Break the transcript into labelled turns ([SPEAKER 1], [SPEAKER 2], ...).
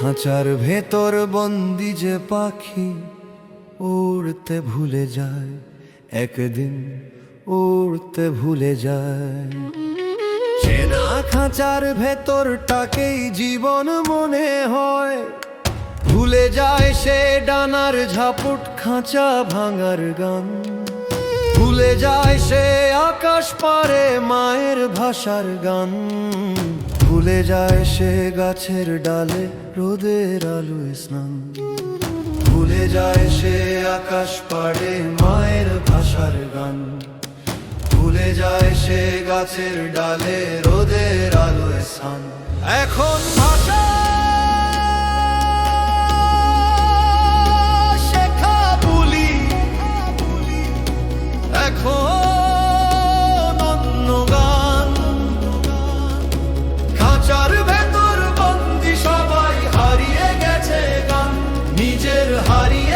[SPEAKER 1] খাঁচার ভেতর বন্দি যে পাখি উড়তে ভুলে যায়, একদিন উড়তে ভুলে যায়। চেনা খাঁচার ভেতরটাকেই জীবন মনে হয়, ভুলে যায় সে ডানার ঝাপুট খাঁচা ভাঙার গান। ভুলে যায় সে আকাশ পারে মায়ের ভাষার গান। ভুলে যায় সে গাছের ডালে রোদের আলু স্নান। ভুলে যায় সে আকাশ পাড়ে মায়ের ভাষার গান। ভুলে যায় সে গাছের ডালে রোদের আলো স্নান। এখন Little hottie.